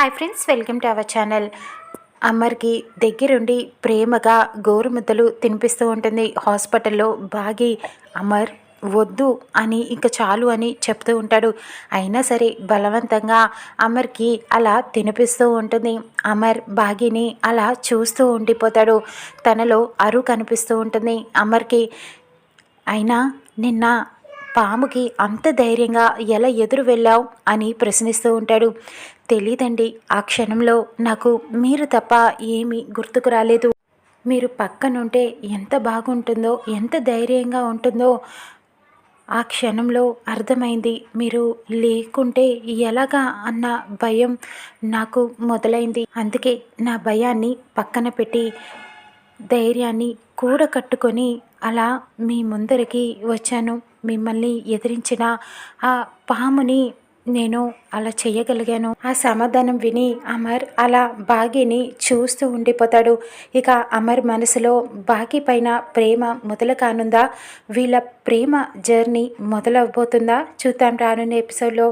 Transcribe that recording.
Hi friends welcome to our channel అమ్మర్కి దగ్గరుండి ప్రేమగా గోరుముద్దలు తినిపిస్తూ ఉంటుంది. హాస్పిటల్లో బాగి అమర్ వద్దు అని ఇంకా చాలు అని చెప్తూ ఉంటాడు. అయినా సరే బలవంతంగా అమర్కి అలా తినిపిస్తూ ఉంటుంది. అమర్ బాగిని అలా చూస్తూ ఉండిపోతాడు. తనలో అరు కనిపిస్తూ ఉంటుంది. అమర్కి అయినా నిన్న పాముకి అంత ధైర్యంగా ఎలా ఎదురు వెళ్ళావు? అని ప్రశ్నిస్తూ ఉంటాడు. తెలీదండి. ఆ క్షణంలో నాకు మీరు తప్ప ఏమీ గుర్తుకు రాలేదు. మీరు పక్కనుంటే ఎంత బాగుంటుందో ఎంత ధైర్యంగా ఉంటుందో ఆ క్షణంలో అర్థమైంది. మీరు లేకుంటే ఎలాగా అన్న భయం నాకు మొదలైంది. అందుకే నా భయాన్ని పక్కన పెట్టి ధైర్యాన్ని కూడకట్టుకొని అలా మీ ముందరికి వచ్చాను. మిమ్మల్ని ఎదిరించిన ఆ పాముని నేను అలా చేయగలిగాను ఆ సమాధానం విని అమర్ అలా బాగిని చూస్తూ ఉండిపోతాడు. ఇక అమర్ మనసులో బాగి పైన ప్రేమ మొదలు కానుందా? వీళ్ళ ప్రేమ జర్నీ మొదలవబోతుందా చూద్దాం రానున్న ఎపిసోడ్లో.